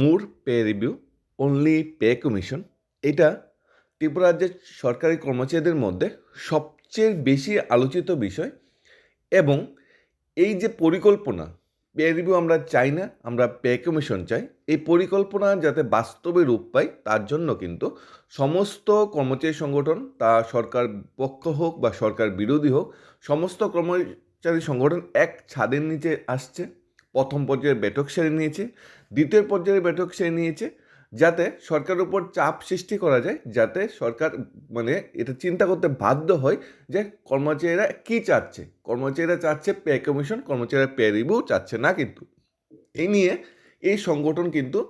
মুর pay review only pay commission এটা ত্রিপুরা রাজ্যের সরকারি কর্মচারীদের মধ্যে সবচেয়ে বেশি আলোচিত বিষয় এবং এই যে পরিকল্পনা পে রিভিউ আমরা চাই না, আমরা পে কমিশন চাই, এই পরিকল্পনা যাতে বাস্তবে রূপ পায়, তার জন্য কিন্তু সমস্ত কর্মচারী সংগঠন, তা সরকার পক্ষ হোক বা সরকার বিরোধী হোক, সমস্ত কর্মচারী সংগঠন এক ছাদের নিচে আসছে। প্রথম পর্যায়ে বৈঠক সেরে নিয়েছে, দ্বিতীয় পর্যায়ে বৈঠক সেরে নিয়েছে, যাতে সরকারের উপর চাপ সৃষ্টি করা যায়, যাতে সরকার মানে এটা চিন্তা করতে বাধ্য হয় যে কর্মচারীরা কী চাচ্ছে। কর্মচারীরা চাচ্ছে পে কমিশন, কর্মচারীরা পে রিভিউ চাচ্ছে না কিন্তু। এই নিয়ে এই সংগঠন কিন্তু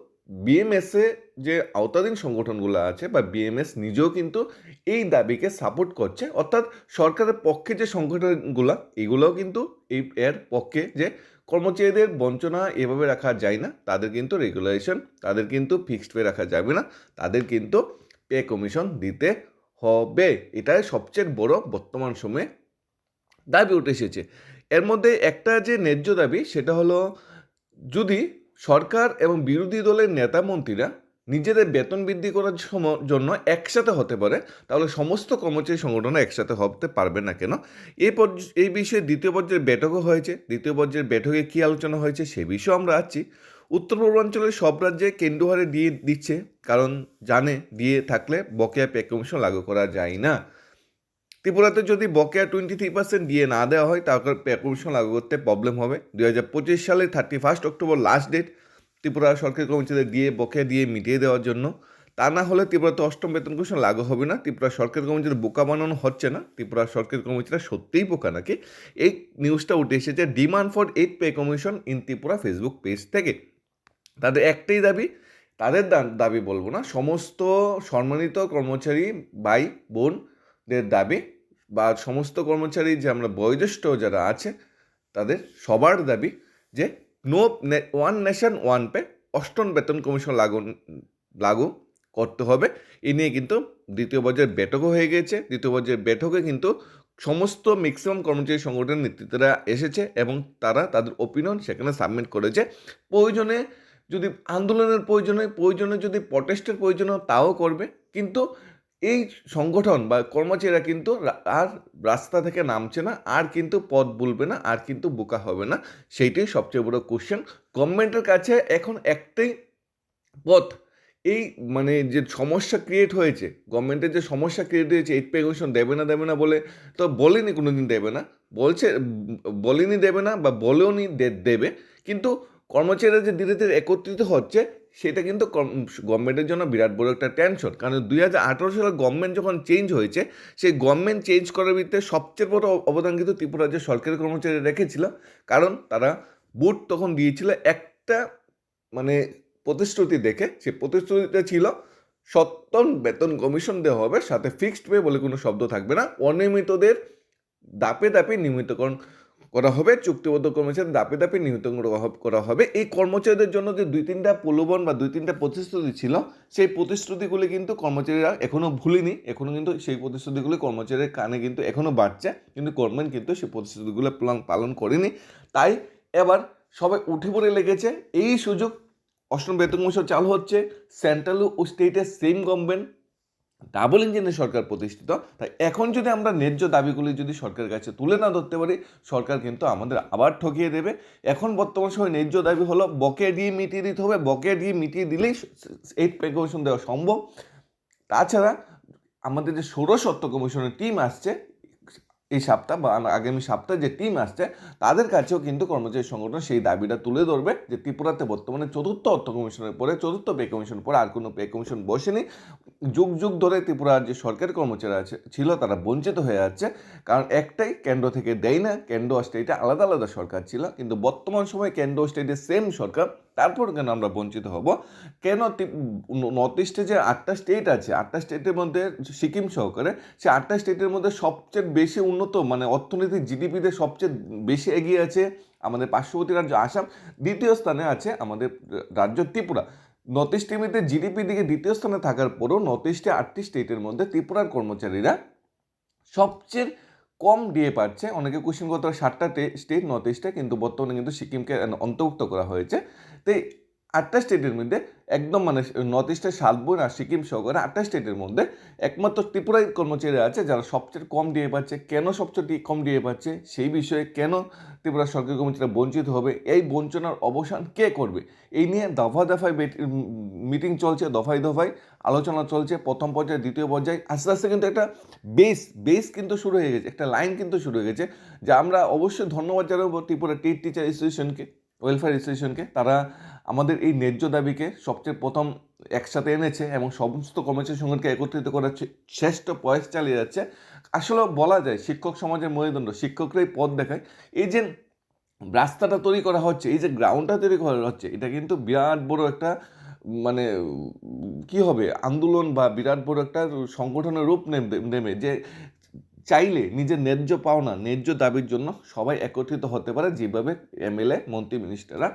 বিএমএসে যে আওতাধীন সংগঠনগুলো আছে বা বিএমএস নিজেও কিন্তু এই দাবিকে সাপোর্ট করছে, অর্থাৎ সরকারের পক্ষে যে সংগঠনগুলো, এগুলোও কিন্তু এই এর পক্ষে যে কর্মচারীদের বঞ্চনা এভাবে রাখা যায় না। তাদের কিন্তু রেগুলেশন তাদের কিন্তু ফিক্সড পে রাখা যাবে না। তাদের কিন্তু পে কমিশন দিতে হবে। এটাই সবচেয়ে বড় বর্তমান সময়ে দাবি উঠে এসেছে। এর মধ্যে একটা যে ন্যায্য দাবি, সেটা হলো যদি সরকার এবং বিরোধী দলের নেতা মন্ত্রীরা নিজেদের বেতন বৃদ্ধি করার জন্য একসাথে হতে পারে, তাহলে সমস্ত কর্মচারী সংগঠন একসাথে হতে পারবে না কেন? এই এই বিষয়ে দ্বিতীয় পর্যায়ের বৈঠকও হয়েছে। দ্বিতীয় পর্যায়ের বৈঠকে কী আলোচনা হয়েছে সে বিষয়ে আমরা আছি। উত্তর পূর্বাঞ্চলের সব রাজ্যে কেন্দ্র হারে দিয়ে দিচ্ছে, কারণ জানে দিয়ে থাকলে বকেয়া পে কমিশন লাগু করা যায় না। ত্রিপুরাতে যদি বকেয়া টোয়েন্টি থ্রি পার্সেন্ট দিয়ে না দেওয়া হয়, তাহলে পে কমিশন লাগু করতে প্রবলেম হবে। দু হাজার পঁচিশ সালে thirty first October last date Tripura সরকারি কর্মচারীদের দিয়ে, বকেয়া দিয়ে মিটিয়ে দেওয়ার জন্য। তা না হলে ত্রিপুরাতে অষ্টম বেতন কমিশন লাগু হবে না। ত্রিপুরা সরকারি কর্মচারী বোকা বানানো হচ্ছে না। ত্রিপুরা সরকারি কর্মচারীরা সত্যিই বোকা নাকি? এই নিউজটা উঠে এসেছে demand for eight pay commission in Tripura Facebook page থেকে। তাদের একটাই দাবি, তাদের দাবি বলব না, সমস্ত সম্মানিত কর্মচারী ভাই, বোনদের দাবি বা সমস্ত কর্মচারী যে আমরা বয়োজ্যেষ্ঠ যারা আছে, তাদের সবার দাবি যে no one nation one pay অষ্টম বেতন কমিশন লাগু লাগু করতে হবে। এ নিয়ে কিন্তু দ্বিতীয় পর্যায়ের বৈঠকও হয়ে গিয়েছে দ্বিতীয় পর্যায়ের বৈঠকে কিন্তু সমস্ত ম্যাক্সিমাম কর্মচারী সংগঠনের নেতৃত্বরা এসেছে এবং তারা তাদের ওপিনিয়ন সেখানে সাবমিট করেছে। প্রয়োজনে যদি আন্দোলনের প্রয়োজনে প্রয়োজনে যদি প্রটেস্টের প্রয়োজন তাও করবে। কিন্তু এই সংগঠন বা কর্মচারীরা কিন্তু আর রাস্তা থেকে নামছে না, আর কিন্তু পথ বলবে না, আর কিন্তু বোকা হবে না, সেইটাই সবচেয়ে বড় কোশ্চেন গভর্নমেন্টের কাছে এখন একটাই পথ, এই মানে যে সমস্যা ক্রিয়েট হয়েছে গভর্নমেন্টের যে সমস্যা ক্রিয়েট হয়েছে এইট পে দেবে না দেবে না বলে তো বলেনি কোনো দিন দেবে না, বলছে, বলেনি দেবে না বা বলেও নি দে- দেবে, কিন্তু কর্মচারীরা যে ধীরে ধীরে একত্রিত হচ্ছে সেটা কিন্তু গভর্নমেন্টের জন্য বিরাট বড় একটা টেনশন কারণ দুই হাজার আঠারো সালে গভর্নমেন্ট যখন চেঞ্জ হয়েছে, সেই গভর্নমেন্ট চেঞ্জ করার ভিত্তিতে সবচেয়ে বড় অবদান কিন্তু ত্রিপুরা সরকারি কর্মচারী রেখেছিল। কারণ তারা বুট তখন দিয়েছিল একটা মানে প্রতিশ্রুতি দেখে, সে প্রতিশ্রুতিটা ছিল সত্তর বেতন কমিশন দেওয়া হবে, সাথে ফিক্সড পে বলে কোনো শব্দ থাকবে না। অনিয়মিতদের দাপে দাপে নিয়মিতকরণ করা হবে, চুক্তিবদ্ধ কর্মচারী দাপে দাপে নিহত করা হবে- এই কর্মচারীদের জন্য যে দুই তিনটা প্রলোভন বা দুই তিনটা প্রতিশ্রুতি ছিল, সেই প্রতিশ্রুতিগুলি কিন্তু কর্মচারীরা এখনও ভুলিনি। এখনও কিন্তু সেই প্রতিশ্রুতিগুলি কর্মচারীর কানে কিন্তু এখনও বাড়ছে, কিন্তু গভর্নমেন্ট কিন্তু সেই প্রতিশ্রুতিগুলো পালন করেনি। তাই এবার সবাই উঠে পড়ে লেগেছে। এই সুযোগ অষ্টম বেতন কমিশন চালু হচ্ছে। সেন্ট্রাল ও স্টেটের সেম গভর্নমেন্ট ডাবল ইঞ্জিনের সরকার প্রতিষ্ঠিত, তাই এখন যদি আমরা ন্যায্য দাবিগুলি যদি সরকারের কাছে তুলে না ধরতে পারি, সরকার কিন্তু আমাদের আবার ঠকিয়ে দেবে। এখন বর্তমান সময় ন্যায্য দাবি হলো বকে দিয়ে মিটিয়ে দিতে হবে বকে দিয়ে মিটিয়ে দিলেই এইট পে কমিশন দেওয়া সম্ভব। তাছাড়া আমাদের যে সৌরসত্ব কমিশনের টিম আসছে, এই সপ্তাহ বা আগামী সপ্তাহে যে টিম আসছে, তাদের কাছেও কিন্তু কর্মচারী সংগঠন সেই দাবিটা তুলে ধরবে যে ত্রিপুরাতে বর্তমানে চতুর্থ অর্থ কমিশনের পরে, চতুর্থ পে কমিশন পরে আর কোনো পে কমিশন বসেনি। যুগ যুগ ধরে ত্রিপুরার যে সরকারি কর্মচারী আছে, ছিল, তারা বঞ্চিত হয়ে যাচ্ছে। কারণ একটাই কেন্দ্র থেকে দেয় না, কেন্দ্র স্টেটে আলাদা আলাদা সরকার ছিল। কিন্তু বর্তমান সময়ে কেন্দ্র স্টেটে সেম সরকার, তারপর কেন আমরা বঞ্চিত হব? কেন নর্থ ইস্টে যে আটটা স্টেট আছে, আটটা স্টেটের মধ্যে সিকিম সহকারে, সে আটটা স্টেটের মধ্যে সবচেয়ে বেশি উন্নত মানে অর্থনৈতিক জিডিপিতে সবচেয়ে বেশি এগিয়ে আছে আমাদের পার্শ্ববর্তী রাজ্য আসাম, দ্বিতীয় স্থানে আছে আমাদের রাজ্য ত্রিপুরা। নর্থ ইস্ট টিমিতে জিডিপি দিকে দ্বিতীয় স্থানে থাকার পরও নর্থ ইস্টে আটটি স্টেটের মধ্যে ত্রিপুরার কর্মচারীরা সবচেয়ে কম দিয়ে পাচ্ছে। অনেকে কোশ্চেন করতে ষাটটা স্টেট নর্থ ইস্টে কিন্তু বর্তমানে কিন্তু সিকিমকে অন্তর্ভুক্ত করা হয়েছে। তো এই আটটা স্টেটের মধ্যে একদম মানে নর্থ ইস্টের সাতবন আর সিকিম সহকারে আটটা স্টেটের মধ্যে একমাত্র ত্রিপুরায় কর্মচারী আছে যারা সবচেয়ে কম দিয়ে পাচ্ছে। কেন সবচেয়ে কম দিয়ে পাচ্ছে? সেই বিষয়ে কেন ত্রিপুরা সরকারি কর্মচারীরা বঞ্চিত হবে? এই বঞ্চনার অবসান কে করবে? এই নিয়ে দফা দফায় মিটিং চলছে, দফায় দফায় আলোচনা চলছে, প্রথম পর্যায়ে, দ্বিতীয় পর্যায়ে। আস্তে আস্তে কিন্তু একটা বেস বেস কিন্তু শুরু হয়ে গেছে, একটা লাইন কিন্তু শুরু হয়ে গেছে, যা আমরা অবশ্যই ধন্যবাদ জানাব ত্রিপুরা টেট টিচার অ্যাসোসিয়েশনকে ওয়েলফেয়ার অ্যাসোসিয়েশনকে তারা আমাদের এই ন্যায্য দাবিকে সবচেয়ে প্রথম একসাথে এনেছে এবং সমস্ত কর্মচারী সংগঠনকে একত্রিত করার শ্রেষ্ঠ প্রয়াস চালিয়ে যাচ্ছে। আসলে বলা যায়, শিক্ষক সমাজের মেরুদণ্ড, শিক্ষকরাই পথ দেখায়। এই যে রাস্তাটা তৈরি করা হচ্ছে, এই যে গ্রাউন্ডটা তৈরি করা হচ্ছে, এটা কিন্তু বিরাট বড় একটা মানে কি হবে? আন্দোলন বা বিরাট বড় একটা সংগঠনের রূপ নেমে যে চাইলে নিজের ন্যায্য পাওনা, ন্যায্য দাবির জন্য সবাই একত্রিত হতে পারে, যেভাবে এমএলএ মন্ত্রী মিনিস্টাররা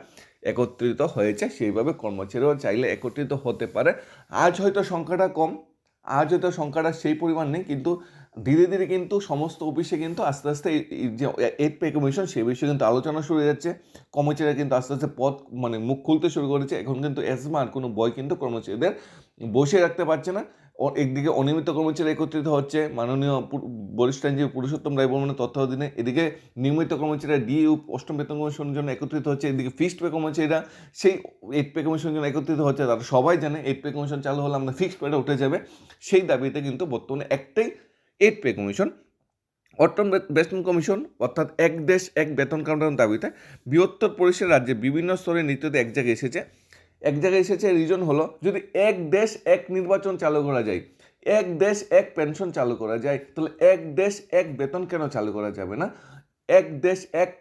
একত্রিত হয়েছে, সেইভাবে কর্মচারীরাও চাইলে একত্রিত হতে পারে। আজ হয়তো সংখ্যাটা কম, আজ হয়তো সংখ্যাটা সেই পরিমাণ নেই, কিন্তু ধীরে ধীরে কিন্তু সমস্ত অফিসে কিন্তু আস্তে আস্তে এই- যে এইট পে কমিশন, সেই বিষয়ে কিন্তু আলোচনা শুরু হয়ে যাচ্ছে। কর্মচারীরা কিন্তু আস্তে আস্তে পথ মানে মুখ খুলতে শুরু করেছে। এখন কিন্তু এসমা আর কোনো বই কিন্তু কর্মচারীদের বসে রাখতে পারছে না। একদিকে অনিয়মিত কর্মচারী একত্রিত হচ্ছে, মাননীয় বরিষ্ঠ আইনজীবী পুরুষোত্তম রায় বর্মনের তত্ত্বাবধানে এদিকে নিয়মিত কর্মচারীরা ডিইউ অষ্টম বেতন কমিশনের জন্য একত্রিত হচ্ছে, এদিকে ফিক্সড পে কর্মচারীরা সেই এইট পে কমিশনের জন্য একত্রিত হচ্ছে, তারা সবাই জানে এইট পে কমিশন চালু হলে আমরা ফিক্সড পেটা উঠে যাবে। সেই দাবিতে কিন্তু বর্তমানে একটাই এইট পে কমিশন অটম বেতন কমিশন, অর্থাৎ এক দেশ, এক বেতন কাঠামোর দাবিতে বৃহত্তর পরিসর রাজ্যে বিভিন্ন স্তরে নৃত্যতে এক জায়গায় এসেছে। এক জায়গায় এসেছে রিজন হলো, যদি এক দেশ এক নির্বাচন চালু করা যায়, এক দেশ এক পেনশন চালু করা যায়, তাহলে এক দেশ এক বেতন কেন চালু করা যাবে না? এক দেশ এক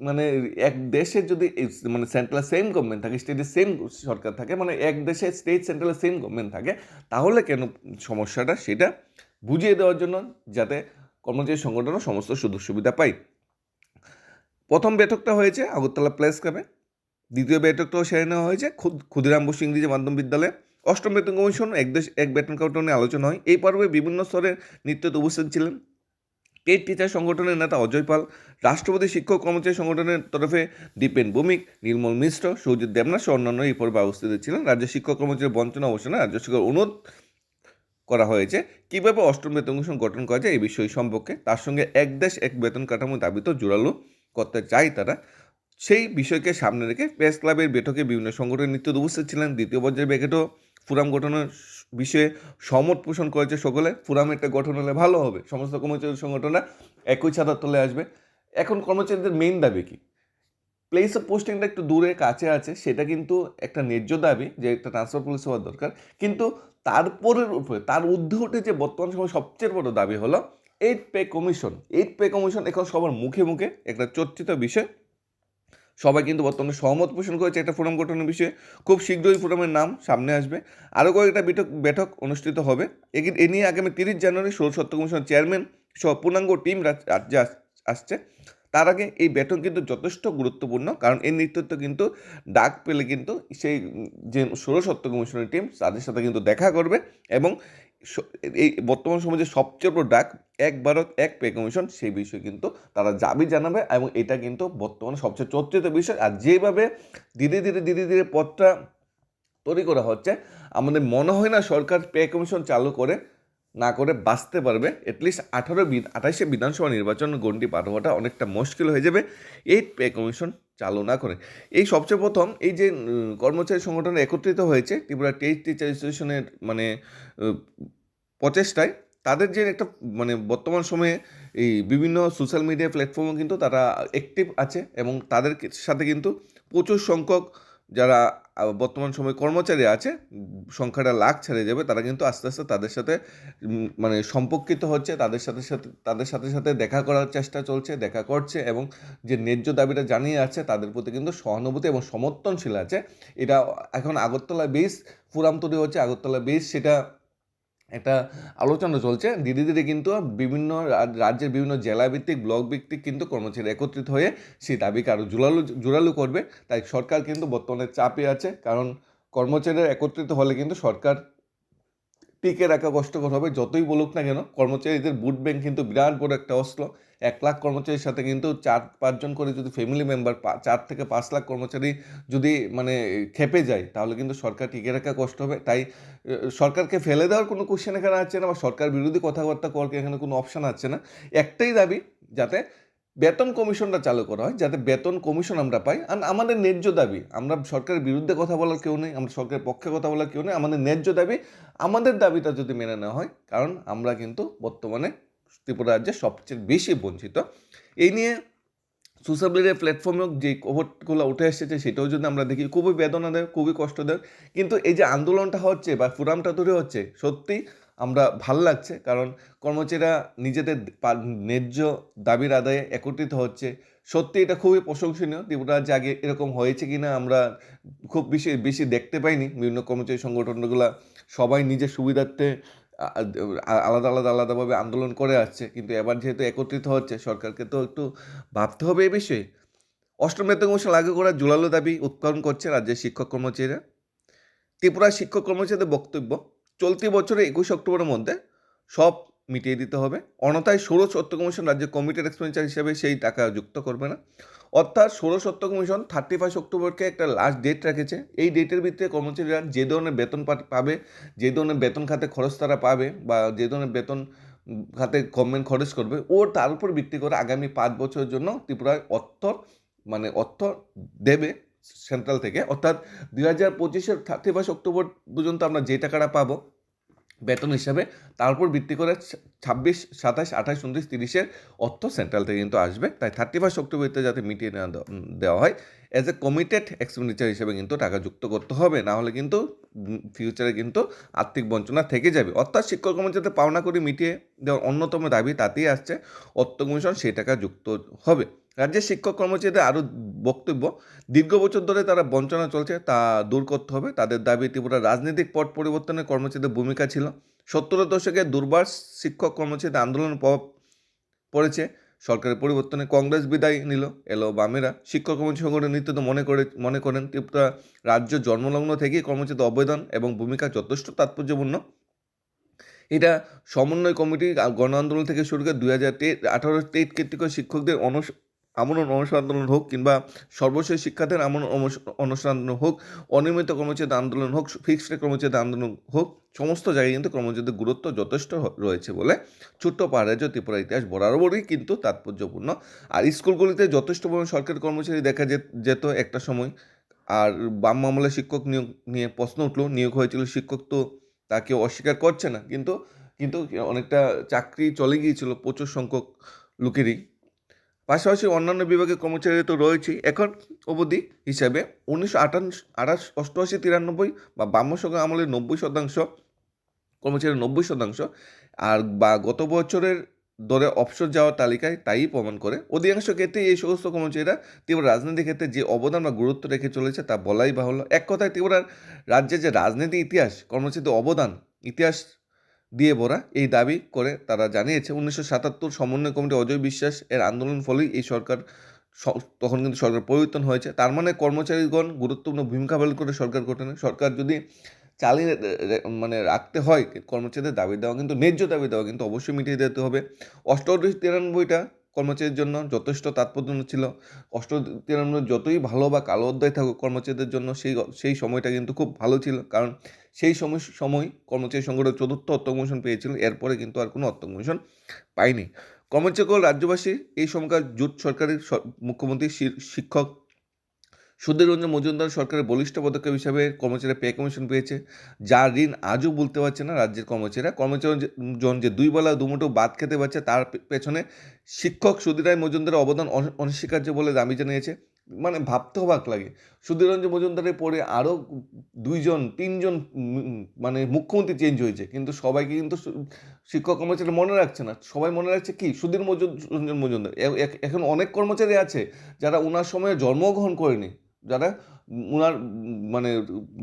মানে এক দেশে যদি মানে সেন্ট্রাল সেম গভর্নমেন্ট থাকে স্টেটের সেম সরকার থাকে মানে এক দেশে স্টেট সেন্ট্রাল সেম গভর্নমেন্ট থাকে, তাহলে কেন সমস্যাটা? সেটা বুঝিয়ে দেওয়ার জন্য যাতে কর্মচারী সংগঠনও সমস্ত সুযোগ সুবিধা পায়। প্রথম বৈঠকটা হয়েছে আগরতলা প্লেস ক্লাবে। দ্বিতীয় বৈঠকটাও সেরে নেওয়া হয়েছে। ক্ষুদিরাম বসু ইংরেজি মাধ্যম বিদ্যালয়ে অষ্টম বেতন কমিশন, এক দেশ, এক বেতন কাউন্টার নিয়ে আলোচনা হয়। এই পর্বে বিভিন্ন স্তরের নৃত্যতে উপস্থিত ছিলেন টেট টিচার সংগঠনের নেতা অজয় পাল, রাষ্ট্রপতি শিক্ষক কর্মচারী সংগঠনের তরফে দীপেন ভৌমিক, নির্মল মিশ্র, সৌজিৎ দেবনাথ অন্যান্য এই পর্বে উপস্থিত ছিলেন। রাজ্য শিক্ষক কর্মচারী বঞ্চনা অবসানে রাজ্য শিক্ষক অনুরোধ করা হয়েছে। কীভাবে অষ্টম বেতন কমিশন গঠন করা যায় এই বিষয় সম্পর্কে? তার সঙ্গে এক দেশ, এক বেতন কাঠামো দাবি তো জোরালো। করতে চাই তারা। সেই বিষয়কে সামনে রেখে প্রেস ক্লাবের বৈঠকে বিভিন্ন সংগঠনের নৃত্যতে উপস্থিত ছিলেন। দ্বিতীয় পর্যায়ের ব্যাকেটও ফুরাম গঠনের বিষয়ে সহমত পোষণ করেছে সকলে। ফুরাম একটা গঠন হলে ভালো হবে। সমস্ত কর্মচারী সংগঠনরা একই ছাতার তলে আসবে। এখন কর্মচারীদের মেইন দাবি কি? প্লেস অফ পোস্টিংটা একটু দূরে, কাছে আছে। সেটা কিন্তু একটা ন্যায্য দাবি যে একটা ট্রান্সফার পুলিশ হওয়ার দরকার। কিন্তু তারপরের উপরে, তার ঊর্ধ্বে উঠে যে বর্তমান সময় সবচেয়ে বড় দাবি হলো eight pay commission eight pay commission এখন সবার মুখে মুখে একটা চর্চিত বিষয়। সবাই কিন্তু বর্তমানে সহমত পোষণ করেছে একটা ফোরাম গঠনের বিষয়ে। খুব শীঘ্রই ফোরামের নাম সামনে আসবে। আরও কয়েকটা বৈঠক বৈঠক অনুষ্ঠিত হবে। এ নিয়ে আগামী তিরিশ জানুয়ারি সৌর সত্য কমিশনের চেয়ারম্যান সহ পূর্ণাঙ্গ টিম রাজ- রাজ্যে আস- আসছে। তার আগে এই বেতন কিন্তু যথেষ্ট গুরুত্বপূর্ণ, কারণ এর নেতৃত্ব কিন্তু ডাক পেলে কিন্তু সেই যে সৌরসত্য কমিশনের টিম তাদের সাথে কিন্তু দেখা করবে এবং এই বর্তমান সমাজে সবচেয়ে বড় ডাক, এক ভারত, এক পে কমিশন, সেই বিষয়ে কিন্তু তারা দাবি জানাবে এবং এটা কিন্তু বর্তমানে সবচেয়ে চর্চিত বিষয়। আর যেভাবে ধীরে ধীরে ধীরে ধীরে পথটা তৈরি করা হচ্ছে, আমাদের মনে হয় না সরকার পে কমিশন চালু করে, না করে বাঁচতে পারবে। অ্যাটলিস্ট আঠারো আঠাইশে বিধানসভা নির্বাচন গণ্ডি পার হওয়াটা অনেকটা মুশকিল হয়ে যাবে। এই পে কমিশন চালু না করে। এই সবচেয়ে প্রথম এই যে কর্মচারী সংগঠন একত্রিত হয়েছে, ত্রিপুরা টেস্ট টিচার অ্যাসোসিয়েশনের মানে প্রচেষ্টায়, তাদের যে একটা মানে বর্তমান সময়ে এই বিভিন্ন সোশ্যাল মিডিয়া প্ল্যাটফর্মে কিন্তু তারা অ্যাক্টিভ আছে এবং তাদের সাথে কিন্তু প্রচুর সংখ্যক যারা বর্তমান সময়ে কর্মচারী আছে, সংখ্যাটা লাখ ছেড়ে যাবে, তারা কিন্তু আস্তে আস্তে তাদের সাথে মানে সম্পর্কিত হচ্ছে, তাদের সাথে সাথে, তাদের সাথে সাথে দেখা করার চেষ্টা চলছে, দেখা করছে এবং যে ন্যায্য দাবিটা জানিয়ে আছে, তাদের প্রতি কিন্তু সহানুভূতি এবং সমর্থনশীল আছে। এটা এখন আগরতলা বেস ফুরাম তৈরি হচ্ছে, আগরতলা বেস সেটা একটা আলোচনা চলছে। ধীরে ধীরে কিন্তু বিভিন্ন রাজ্যের বিভিন্ন জেলা ভিত্তিক ব্লক ভিত্তিক কিন্তু কর্মচারী একত্রিত হয়ে সেই দাবিকে আরও জোরালো জোরালো করবে। তাই সরকার কিন্তু বর্তমানে চাপে আছে। কারণ কর্মচারীরা একত্রিত হলে কিন্তু সরকার টিকে রাখা কষ্টকর হবে, যতই বলুক না কেন, কর্মচারীদের বুট ব্যাংক কিন্তু বিরাট বড় একটা অস্ত্র। এক লাখ কর্মচারীর সাথে কিন্তু চার, পাঁচজন করে যদি ফ্যামিলি মেম্বার চার থেকে পাঁচ লাখ কর্মচারী যদি মানে খেপে যায়, তাহলে কিন্তু সরকার টিকে রাখা কষ্ট হবে। তাই, সরকারকে ফেলে দেওয়ার কোনো কোশ্চেন এখানে আছে না, বা সরকার বিরোধী কথাবার্তা করার এখানে কোনো অপশান আছে না? একটাই দাবি, যাতে বেতন কমিশনটা চালু করা হয়, যাতে বেতন কমিশন আমরা পাই। আর আমাদের ন্যায্য দাবি, আমরা সরকারের বিরুদ্ধে কথা বলার কেউ নেই, আমরা সরকারের পক্ষে কথা বলার কেউ নেই, আমাদের ন্যায্য দাবি, আমাদের দাবিটা যদি মেনে নেওয়া হয়, কারণ আমরা কিন্তু বর্তমানে ত্রিপুরা রাজ্যে সবচেয়ে বেশি বঞ্চিত। এই নিয়ে মিডিয়া প্ল্যাটফর্মেও যে খবরগুলো উঠে এসেছে, সেটাও যদি আমরা দেখি, খুবই বেদনাদায়ক, খুবই কষ্টদায়ক। কিন্তু এই যে আন্দোলনটা হচ্ছে বা ফোরামটা তৈরি হচ্ছে, সত্যি আমরা ভালো লাগছে, কারণ কর্মচারীরা নিজেদের ন্যায্য দাবির আদায়ে একত্রিত হচ্ছে। সত্যি এটা খুবই প্রশংসনীয়, ত্রিপুরা রাজ্যে আগে এরকম হয়েছে কিনা আমরা খুব বেশি বেশি দেখতে পাইনি। বিভিন্ন কর্মচারী সংগঠনগুলো সবাই নিজের সুবিধার্থে আলাদা আলাদা, আলাদাভাবে আন্দোলন করে আসছে। কিন্তু এবার যেহেতু একত্রিত হচ্ছে, সরকারকে তো একটু ভাবতে হবে এ বিষয়ে। অষ্টম বেতন কমিশন লাগু করার জোরালো দাবি উৎপাদন করছে রাজ্যের শিক্ষক কর্মচারীরা। ত্রিপুরার শিক্ষক কর্মচারীদের বক্তব্য চলতি বছরে একুশ অক্টোবরের মধ্যে সব মিটিয়ে দিতে হবে। অনতায় ষোড়শ অর্থ কমিশন রাজ্যের কমিটেড এক্সপেন্ডিচার হিসেবে সেই টাকা যুক্ত করবে না। অর্থাৎ ষোড়শ অর্থ কমিশন থার্টি ফার্স্ট অক্টোবরকে একটা লাস্ট ডেট রেখেছে। এই ডেটের ভিত্তিতে কর্মচারীরা যে ধরনের বেতন পাবে, যে ধরনের বেতন খাতে খরচ তারা পাবে বা যে ধরনের বেতন খাতে গভর্নমেন্ট খরচ করবে, ও তার উপর ভিত্তি করে আগামী পাঁচ বছরের জন্য ত্রিপুরায় অর্থ মানে অর্থ দেবে। সেন্ট্রাল থেকে। অর্থাৎ দুই হাজার পঁচিশের থার্টি ফার্স্ট অক্টোবর পর্যন্ত আমরা যে টাকাটা পাবো বেতন হিসাবে তার উপর ভিত্তি করে ছাব্বিশ, সাতাশ, আঠাশ, উনত্রিশ, তিরিশের অর্থ সেন্ট্রাল থেকে কিন্তু আসবে। তাই থার্টি ফার্স্ট অক্টোবরতে যাতে মিটিয়ে নেওয়া দেওয়া- হয় অ্যাজ এ কমিটেড এক্সপেন্ডিচার হিসেবে কিন্তু টাকা যুক্ত করতে হবে। না হলে কিন্তু ফিউচারে কিন্তু আর্থিক বঞ্চনা থেকে যাবে। অর্থাৎ শিক্ষক কর্মচারীদের পাওনা করে মিটিয়ে দেওয়ার অন্যতম দাবি তাতেই আসছে, অর্থ কমিশন সেই টাকা যুক্ত হবে। রাজ্যের শিক্ষক কর্মচারীদের আরও বক্তব্য, দীর্ঘ বছর ধরে তারা বঞ্চনা চলছে, তা দূর করতে হবে। তাদের দাবি ত্রিপুরা রাজনৈতিক পট পরিবর্তনে কর্মচারীদের ভূমিকা ছিল। সত্তরের দশকে দুর্বার শিক্ষক কর্মচারীদের আন্দোলনের প্রভাব পড়েছে। সরকারের পরিবর্তনে কংগ্রেস বিদায় নিল, এলো বামেরা। শিক্ষক কর্মচারী সংগঠনের নেতৃত্ব মনে করে, মনে করেন, ত্রিপুরা রাজ্য জন্মলগ্ন থেকেই কর্মচারীদের অবদান এবং ভূমিকা যথেষ্ট তাৎপর্যপূর্ণ। এটা সমন্বয় কমিটি গণ আন্দোলন থেকে শুরু করে দুই হাজার আঠারো কর্তৃক শিক্ষকদের অনশ আমরণ অনশন আন্দোলন হোক কিংবা সর্বশেষ শিক্ষার্থীর অনশ- অনশন আন্দোলন হোক, অনিয়মিত কর্মচারীদের আন্দোলন হোক ফিক্সড কর্মচারীদের আন্দোলন হোক, সমস্ত জায়গায় কিন্তু কর্মচারীদের গুরুত্ব যথেষ্ট রয়েছে বলে ছোট্ট পাহাড়ের ত্রিপুরা ইতিহাস বরাবরই কিন্তু তাৎপর্যপূর্ণ। আর স্কুলগুলিতে যথেষ্ট পরিমাণ সরকারি কর্মচারী দেখা যেত একটা সময়। আর বাম মামলা শিক্ষক নিয়োগ নিয়ে প্রশ্ন উঠল, নিয়োগ হয়েছিল, শিক্ষক তো তাকে অস্বীকার করছে না। কিন্তু কিন্তু অনেকটা চাকরি চলে গিয়েছিল প্রচুর সংখ্যক লোকেরই। পাশাপাশি অন্যান্য বিভাগের কর্মচারী তো রয়েছেই এখন অবধি হিসাবে উনিশশো আটাশ আঠাশ, অষ্টআশি, তিরানব্বই বা বাম্য সরকার আমলের নব্বই শতাংশ কর্মচারী নব্বই শতাংশ আর বা গত বছরের দরে অবসর যাওয়ার তালিকায় তাই প্রমাণ করে। অধিকাংশ ক্ষেত্রে এই সমস্ত কর্মচারীরা তীব্র রাজনীতির ক্ষেত্রে যে অবদান বা গুরুত্ব রেখে চলেছে তা বলাই বাহুল্য। এক কথায় ত্রিপুরার রাজ্যের যে রাজনীতি ইতিহাস, কর্মচারীদের অবদান, ইতিহাস দিয়ে ভরা এই দাবি করে তারা জানিয়েছে। উনিশশো সাতাত্তর সমন্বয় কমিটি অজয় বিশ্বাস এর আন্দোলন ফলেই এই সরকার তখন কিন্তু সরকার পরিবর্তন হয়েছে। তার মানে কর্মচারীগণ গুরুত্বপূর্ণ ভূমিকা পালন করে সরকার গঠনে। সরকার যদি চালিয়ে মানে রাখতে হয়, কর্মচারীদের দাবি দেওয়া কিন্তু, ন্যায্য দাবি দেওয়া কিন্তু অবশ্যই মিটিয়ে দিতে হবে। অষ্টআশি তিরানব্বইটা কর্মচারীর জন্য যথেষ্ট তাৎপর্য ছিল। অষ্ট তিরানব্বই যতই ভালো বা কালো অধ্যায় থাকুক কর্মচারীদের জন্য, সেই সেই সময়টা কিন্তু খুব ভালো ছিল। কারণ সেই সময় সময় কর্মচারী সংগঠন চতুর্থ অর্থ কমিশন পেয়েছিল এরপরে কিন্তু আর কোনো অর্থ কমিশন পায়নি কর্মচারী রাজ্যবাসী এই সময়কার জোট সরকারের মুখ্যমন্ত্রী শিক্ষক সুধীর রঞ্জন মজুমদার সরকারের বলিষ্ঠ পদক্ষেপ হিসাবে কর্মচারী পে কমিশন পেয়েছে। যার ঋণ আজও বলতে পারছে না রাজ্যের কর্মচারীরা। কর্মচারী জন যে দুই বেলা দুমুঠো ভাত খেতে পারছে, তার পেছনে শিক্ষক সুধীর রায় মজুমদারের অবদান অন- অনস্বীকার্য বলে দাবি জানিয়েছে। মানে ভাবতে অবাক লাগে। সুধীরঞ্জন মজুমদারের পরে আরও দুইজন, তিনজন মানে মুখ্যমন্ত্রী চেঞ্জ হয়েছে। কিন্তু সবাইকে কিন্তু শিক্ষক কর্মচারী মনে রাখছে না। সবাই মনে রাখছে কি? সুধীর মজুম রঞ্জন মজুমদার এখন অনেক কর্মচারী আছে যারা ওনার সময়ে জন্মগ্রহণ করেনি। যারা ওনার মানে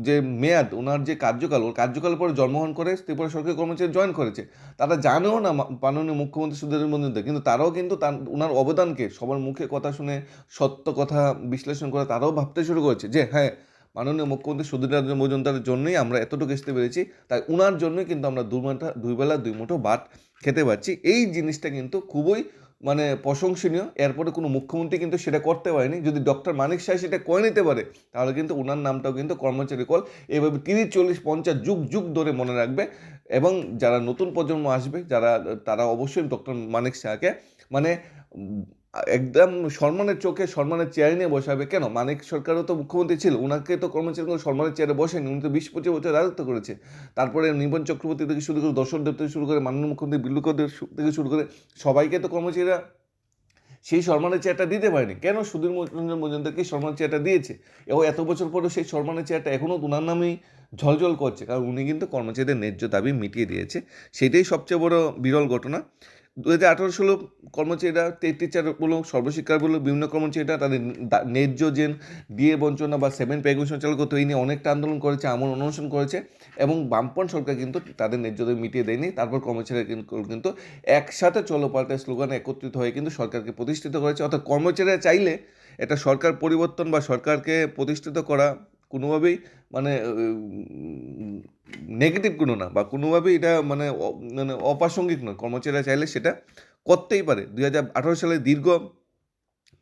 যে মেয়াদ ওনার যে কার্যকাল, ওর কার্যকাল পরে জন্মগ্রহণ করে ত্রিপুরা সরকারি কর্মচারী জয়েন করেছে। তারা জানেও না মাননীয় মুখ্যমন্ত্রী সুধীর মজুমদার কিন্তু তারাও কিন্তু তার ওনার অবদানকে সবার মুখে কথা শুনে, সত্য কথা বিশ্লেষণ করে তারাও ভাবতে শুরু করেছে যে হ্যাঁ মাননীয় মুখ্যমন্ত্রী সুধীর রাজন মজুমদারের জন্যই আমরা এতটুকু আসতে পেরেছি। তাই ওনার জন্যই কিন্তু আমরা দুই বেলা, দুই মুঠো ভাত খেতে পারছি। এই জিনিসটা কিন্তু খুবই মানে প্রশংসনীয়। এরপরে কোনো মুখ্যমন্ত্রী কিন্তু সেটা করতে পারেনি। যদি ডক্টর মানিক শাহ সেটা করে নিতে পারে, তাহলে কিন্তু ওনার নামটাও কিন্তু কর্মচারী কল। এইভাবে তিরিশ চল্লিশ পঞ্চাশ যুগ যুগ ধরে মনে রাখবে। এবং যারা নতুন প্রজন্ম আসবে, যারা, তারা অবশ্যই ডক্টর মানিক শাহকে মানে একদম সম্মানের চোখে সম্মানের চেয়ারে নিয়ে বসাবে। কেন? মানিক সরকারও তো মুখ্যমন্ত্রী ছিল ওনাকে তো কর্মচারী কোনো সম্মানের চেয়ারে বসেনি, উনি তো বিশ পঁচিশ বছর রাজত্ব করেছে। তারপরে নিবন চক্রবর্তী থেকে শুরু করে দর্শন দেব থেকে শুরু করে মাননীয় মুখ্যমন্ত্রী বিল্লুকর থেকে শুরু করে সবাইকে তো কর্মচারীরা সেই সম্মানের চেয়ারটা দিতে পারেনি। কেন? সুধীর রঞ্জন মজুমদারকে সম্মানের চেয়ারটা দিয়েছে। এবং এত বছর পরেও সেই সম্মানের চেয়ারটা এখনও ওনার নামেই ঝলঝল করছে। কারণ উনি কিন্তু কর্মচারীদের ন্যায্য দাবি মিটিয়ে দিয়েছে। সেটাই সবচেয়ে বড় বিরল ঘটনা। দু হাজার আঠারো ষোলো কর্মচারীরা টিচার বলো, সর্বশিক্ষার বলো, বিভিন্ন কর্মচারীরা তাদের ন্যায্য যে ডিএ বঞ্চনা বা সেভেন পে কমিশন চালু করতে এই নিয়ে অনেকটা আন্দোলন করেছে, আমল অনশন করেছে। এবং বামপন সরকার কিন্তু তাদের ন্যায্য দাবি মিটিয়ে দেয়নি। তারপর কর্মচারীরা কিন্তু একসাথে চলো পাল্টা স্লোগানে একত্রিত হয়ে কিন্তু সরকারকে প্রতিষ্ঠিত করেছে। অর্থাৎ কর্মচারীরা চাইলে এটা সরকার পরিবর্তন বা সরকারকে প্রতিষ্ঠিত করা কোনোভাবেই মানে নেগেটিভ কোনো না বা কোনোভাবেই এটা মানে মানে অপ্রাসঙ্গিক নয়। কর্মচারীরা চাইলে সেটা করতেই পারে। দুই হাজার আঠারো সালে দীর্ঘ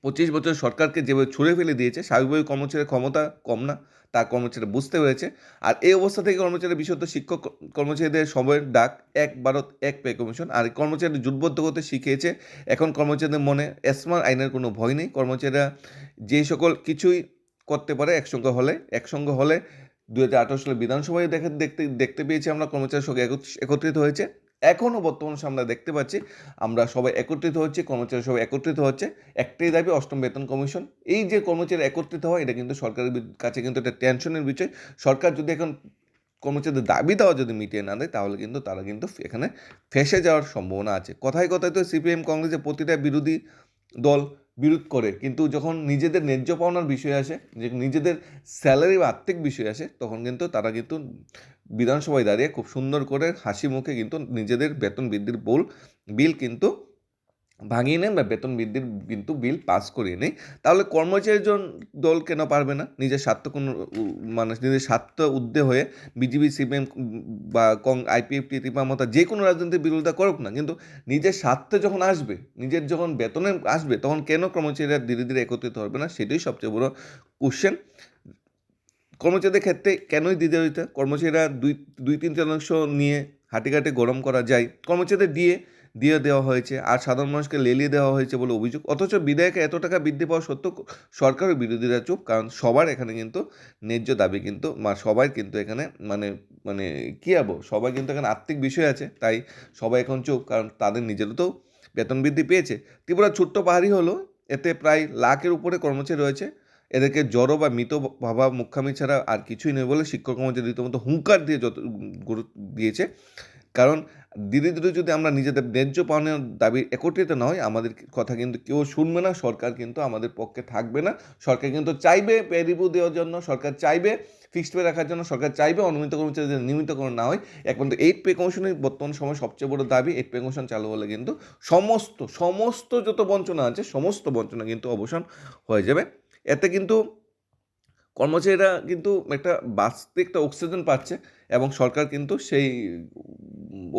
পঁচিশ বছর সরকারকে যেভাবে ছুঁড়ে ফেলে দিয়েছে, স্বাভাবিকভাবে কর্মচারীর ক্ষমতা কম না তা কর্মচারী বুঝতে পেরেছে। আর এই অবস্থা থেকে কর্মচারী বিশেষত শিক্ষক কর্মচারীদের সময়ের ডাক, এক ভারত এক পে কমিশন। আর এই কর্মচারীদের জুটবদ্ধ করতে শিখিয়েছে, এখন কর্মচারীদের মনে এসমার আইনের কোনো ভয় নেই। কর্মচারীরা যে সকল কিছুই করতে পারে একসঙ্গে হলে একসঙ্গে হলে দু হাজার আঠারো সালে বিধানসভায় দেখে, দেখতে দেখতে পেয়েছি আমরা, কর্মচারীর সঙ্গে একত্র- একত্রিত হয়েছে। এখনও বর্তমান আমরা দেখতে পাচ্ছি, আমরা সবাই একত্রিত হচ্ছি, কর্মচারী সবাই একত্রিত হচ্ছে। একটাই দাবি, অষ্টম বেতন কমিশন। এই যে কর্মচারী একত্রিত হয়, এটা কিন্তু সরকারের কাছে কিন্তু একটা টেনশনের বিষয়। সরকার যদি এখন কর্মচারীদের দাবি দেওয়া যদি মিটিয়ে না দেয়, তাহলে কিন্তু তারা কিন্তু এখানে ফেসে যাওয়ার সম্ভাবনা আছে। কথায় কথায় তো সিপিএম কংগ্রেসের প্রতিটা বিরোধী দল বিরোধ করে, কিন্তু যখন নিজেদের ন্যায্য পাওনার বিষয় আসে, যে নিজেদের স্যালারি বা আর্থিক বিষয় আসে, তখন কিন্তু তারা কিন্তু বিধানসভায় দাঁড়িয়ে খুব সুন্দর করে হাসি মুখে কিন্তু নিজেদের বেতন বৃদ্ধির বিল বিল কিন্তু ভাঙিয়ে নেন বা বেতন বৃদ্ধির কিন্তু বিল পাস করিয়ে নেই তাহলে কর্মচারী জন দল কেন পারবে না? নিজের স্বার্থ কোনো উ- মানে নিজের স্বার্থ উদ্দে হয়ে বিজেপি, সিপিএম বা কং, আইপিএফ মতো যে কোনো রাজনৈতিক বিরোধিতা করুক না, কিন্তু নিজের স্বার্থে যখন আসবে, নিজের যখন বেতনে আসবে, তখন কেন কর্মচারীরা ধীরে ধীরে একত্রিত হবে না? সেটাই সবচেয়ে বড় কোশ্চেন কর্মচারীদের ক্ষেত্রে কেনই দ্বিধাদ্বৈতা কর্মচারীরা দুই দুই, তিন শতাংশ নিয়ে হাঁটিঘাটে গরম করা যায়। কর্মচারীদের দিয়ে দিয়ে দেওয়া হয়েছে। আর সাধারণ মানুষকে লেলিয়ে দেওয়া হয়েছে বলে অভিযোগ। অথচ বিধায়কে এত টাকা বৃদ্ধি পাওয়া সত্ত্বেও সরকারের বিরোধীরা চুপ, কারণ সবার এখানে কিন্তু ন্যায্য দাবি কিন্তু, মা, সবাই কিন্তু এখানে মানে মানে কী হব সবাই কিন্তু এখানে আর্থিক বিষয় আছে, তাই সবাই এখন চুপ, কারণ তাদের নিজেরও তো বেতন বৃদ্ধি পেয়েছে। ত্রিপুরা ছোট্ট পাহাড়ি হলো, এতে প্রায় লাখের উপরে কর্মচারী রয়েছে। এদেরকে জড়ো বা মৃত ভাবা মুখ্যামি ছাড়া আর কিছুই নেই বলে শিক্ষক কর্মচারী রীতিমতো হুঙ্কার দিয়ে যত গুরুত্ব দিয়েছে। কারণ ধীরে ধীরে যদি আমরা নিজেদের ন্যায্য পাওয়ানোর দাবি একত্রিত না হয় আমাদের কথা কিন্তু কেউ শুনবে না, সরকার কিন্তু আমাদের পক্ষে থাকবে না। সরকার কিন্তু চাইবে পে দেওয়ার জন্য, সরকার চাইবে ফিক্সড পে রাখার জন্য, সরকার চাইবে অনিয়মিত কর্মচারীদের নিয়মিতকরণ না হয়। একমাত্র এইট পে কমিশনের বর্তমান সময় সবচেয়ে বড় দাবি, এইট পে কমিশন চালু হলে কিন্তু সমস্ত সমস্ত যত বঞ্চনা আছে, সমস্ত বঞ্চনা কিন্তু অবসান হয়ে যাবে। এতে কিন্তু কর্মচারীরা কিন্তু একটা বাঁচতে একটা অক্সিজেন পাচ্ছে। এবং সরকার কিন্তু সেই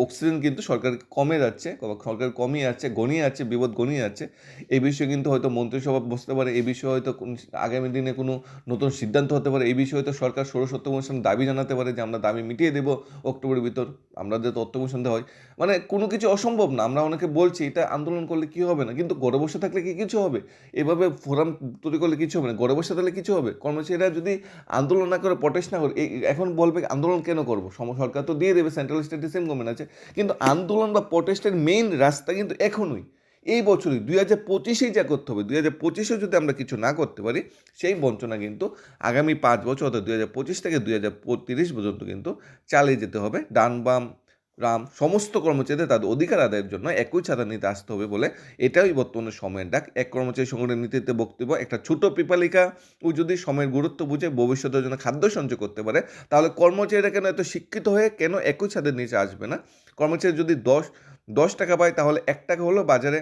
অক্সিজেন কিন্তু সরকার কমে যাচ্ছে সরকার কমিয়ে যাচ্ছে গনিয়ে যাচ্ছে, বিপদ গনিয়ে যাচ্ছে। এই বিষয়ে কিন্তু হয়তো মন্ত্রিসভা বসতে পারে, এই বিষয়ে হয়তো আগামী দিনে কোনো নতুন সিদ্ধান্ত হতে পারে, এই বিষয়ে হয়তো সরকার ষোড়শত্ব কমিশন দাবি জানাতে পারে যে আমরা দাবি মিটিয়ে দেবো অক্টোবরের ভিতর, আমরা যে তথ্য কমিশন দেওয়া হয়। মানে কোনো কিছু অসম্ভব না, আমরা অনেকে বলছি এটা আন্দোলন করলে কি হবে না, কিন্তু ঘরে বসে থাকলে কি কিছু হবে? এভাবে ফোরাম তৈরি করলে কিছু হবে না ঘরে বসে থাকলে কিছু হবে? কর্মচারীরা যদি আন্দোলন না করে, প্রটেস্ট না করে এখন বলবে আন্দোলন কেন করব। সম সরকার তো দিয়ে দেবে সেন্ট্রাল স্টেটে সেম গভর্নমেন্ট আছে। কিন্তু আন্দোলন বা প্রটেস্টের মেইন রাস্তা কিন্তু এখনই। এই বছরই দুই হাজার পঁচিশেই যা করতে হবে, দুই হাজার পঁচিশেও যদি আমরা কিছু না করতে পারি, সেই বঞ্চনা কিন্তু আগামী পাঁচ বছর অর্থাৎ দুই হাজার পঁচিশ থেকে দুই হাজার পঁয়ত্রিশ পর্যন্ত কিন্তু চালিয়ে যেতে হবে। ডান বাম রাম সমস্ত কর্মচারীদের তাদের অধিকার আদায়ের জন্য একই ছাতা নিতে আসতে হবে বলে এটাই বর্তমানে সময়ের ডাক। এক কর্মচারী সংগঠনের নীতিতে বক্তব্য, একটা ছোট পিপালিকা ও যদি সময়ের গুরুত্ব বুঝে ভবিষ্যতের জন্য খাদ্য সঞ্চয় করতে পারে, তাহলে কর্মচারীরা কেন এত শিক্ষিত হয়ে কেন একই ছাদের নিচে আসবে না? কর্মচারী যদি দশ দশ টাকা পায় তাহলে এক টাকা হলেও বাজারে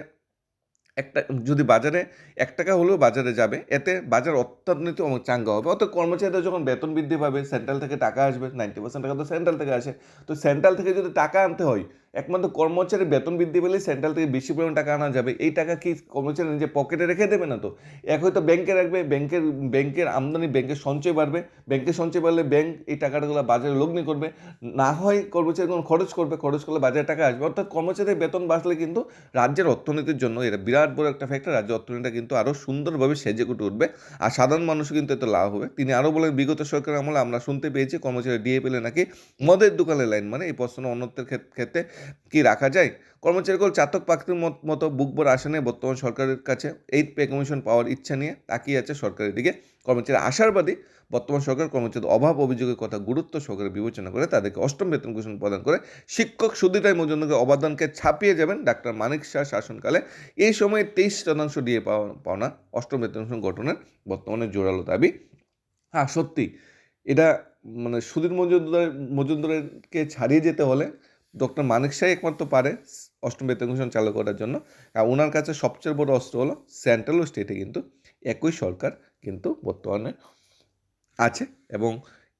একটা, যদি বাজারে এক টাকা হলেও বাজারে যাবে, এতে বাজার অত্যন্ত চাঙ্গা হবে। অর্থাৎ কর্মচারীরা যখন বেতন বৃদ্ধি পাবে সেন্ট্রাল থেকে টাকা আসবে নাইনটি পার্সেন্ট টাকা তো সেন্ট্রাল থেকে আসে। তো সেন্ট্রাল থেকে যদি টাকা আনতে হয় একমাত্র কর্মচারীর বেতন বৃদ্ধি পেলে সেন্ট্রাল থেকে বেশি পরিমাণ টাকা আনা যাবে। এই টাকা কি কর্মচারী নিজের পকেটে রেখে দেবে না তো? এক হয়তো ব্যাংকে রাখবে, ব্যাংকের ব্যাংকের আমদানি, ব্যাংকের সঞ্চয় বাড়বে। ব্যাংকের সঞ্চয় বাড়লে ব্যাংক এই টাকাগুলো বাজারে লগ্নি করবে। না হয় কর্মচারী কোনো খরচ করবে, খরচ করলে বাজারে টাকা আসবে। অর্থাৎ কর্মচারীর বেতন বাড়লে কিন্তু রাজ্যের অর্থনীতির জন্য এটা বিরাট বড় একটা ফ্যাক্টর রাজ্য অর্থনীতিটা কিন্তু আরও সুন্দরভাবে সেজে কুটে উঠবে। আর সাধারণ মানুষও কিন্তু এতে লাভ হবে। তিনি আরও বলেন, বিগত সরকারের আমলে আমরা শুনতে পেয়েছি, কর্মচারী ডিএ পেলে নাকি মদের দোকানে লাইন মানে এই প্রশ্ন অন্যত্বের ক্ষেত- ক্ষেত্রে কি রাখা যায়? কর্মচারীগুলো চাতক পাখির মত- মতো বুক ভরে আসে নেই বর্তমান সরকারের কাছে এই পে কমিশন পাওয়ার ইচ্ছা নিয়ে তাকিয়ে আছে সরকারের দিকে। কর্মচারী আশারবাদী বর্তমান সরকার কর্মচারীর অভাব অভিযোগের কথা গুরুত্ব সহকারে বিবেচনা করে তাদেরকে অষ্টম বেতন কমিশন প্রদান করে শিক্ষক সুদীটাই মজুমদারের অবদানকে ছাপিয়ে যাবেন ডাক্তার মানিক শাহ শাসনকালে। এই সময়ে তেইশ শতাংশ দিয়ে পাওয়া, পাওনা অষ্টম বেতন কমিশন গঠনের বর্তমানে জোরালো দাবি। হ্যাঁ সত্যি। এটা মানে সুধীর মজুমদার, মজুমদারকে ছাড়িয়ে যেতে হলে ডক্টর মানিক শাহ একমাত্র পারে অষ্টম বেতন কমিশন চালু করার জন্য। আর ওনার কাছে সবচেয়ে বড় অস্ত্র হলো সেন্ট্রাল ও স্টেটে কিন্তু একই সরকার কিন্তু বর্তমানে আছে এবং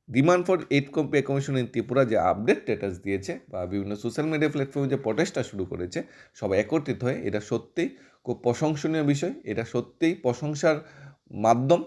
demand for eight come pay commission in Tripura যে আপডেট স্ট্যাটাস দিয়েছে বা বিভিন্ন সোশ্যাল মিডিয়া প্ল্যাটফর্মে যে প্রটেস্টটা শুরু করেছে সবাই একত্রিত হয়ে এটা সত্যিই খুব প্রশংসনীয় বিষয়। এটা সত্যিই প্রশংসার মাধ্যম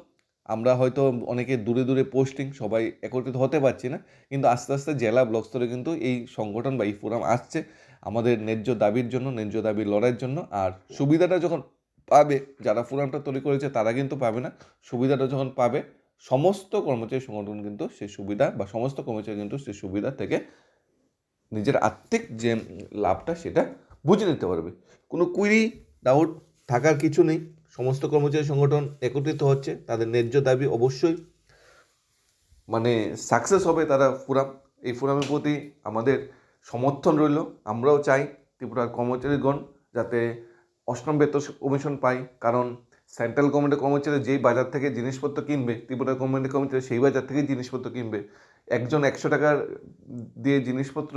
আমরা হয়তো অনেকে দূরে দূরে পোস্টিং সবাই একত্রিত হতে পারছি না, কিন্তু আস্তে আস্তে জেলা ব্লক স্তরে কিন্তু এই সংগঠন বা এই ফোরাম আসছে, আমাদের ন্যায্য দাবির জন্য, ন্যায্য দাবির লড়াইয়ের জন্য, আর সুবিধাটা যখন পাবে, যারা ফোরামটা তৈরি করেছে তারা কিন্তু পাবে না, সুবিধাটা যখন পাবে, সমস্ত কর্মচারী সংগঠন কিন্তু সেই সুবিধা বা সমস্ত কর্মচারী কিন্তু সেই সুবিধা থেকে নিজের আর্থিক যে লাভটা সেটা বুঝে নিতে পারবে। কোনো কুইরি ডাউট থাকার কিছু নেই। সমস্ত কর্মচারী সংগঠন একত্রিত হচ্ছে, তাদের ন্যায্য দাবি অবশ্যই মানে সাকসেস হবে তারা ফোরাম এই ফোরামের প্রতি আমাদের সমর্থন রইল। আমরাও চাই ত্রিপুরার কর্মচারীগণ যাতে অষ্টম বেতন কমিশন পায়, কারণ সেন্ট্রাল গভর্নমেন্টের কর্মচারী যেই বাজার থেকে জিনিসপত্র কিনবে, ত্রিপুরা গভর্নমেন্টের কর্মচারী সেই বাজার থেকেই জিনিসপত্র কিনবে। একজন একশো টাকার দিয়ে জিনিসপত্র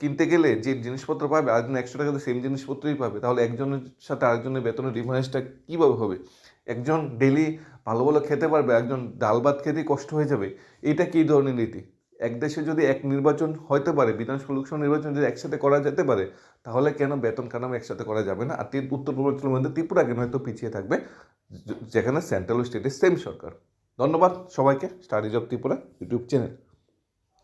কিনতে গেলে যে জিনিসপত্র পাবে, আরেকজন একশো টাকাতে সেম জিনিসপত্রই পাবে, তাহলে একজনের সাথে আরেকজনের বেতনের ডিফারেন্সটা কীভাবে হবে? একজন ডেলি ভালো ভালো খেতে পারবে, একজন ডাল ভাত খেতেই কষ্ট হয়ে যাবে, এটা কী ধরনের নীতি? এক দেশে যদি এক নির্বাচন হতে পারে, বিধানসভা লোকসভা নির্বাচন যদি একসাথে করা যেতে পারে, তাহলে কেন বেতন কাঠামো একসাথে করা যাবে না? আর ত্রি- উত্তর পূর্বাঞ্চলের মধ্যে ত্রিপুরা কেন হয়তো পিছিয়ে থাকবে? যেখানে সেন্ট্রাল স্টেটের সেম সরকার। ধন্যবাদ সবাইকে studies of Tripura YouTube channel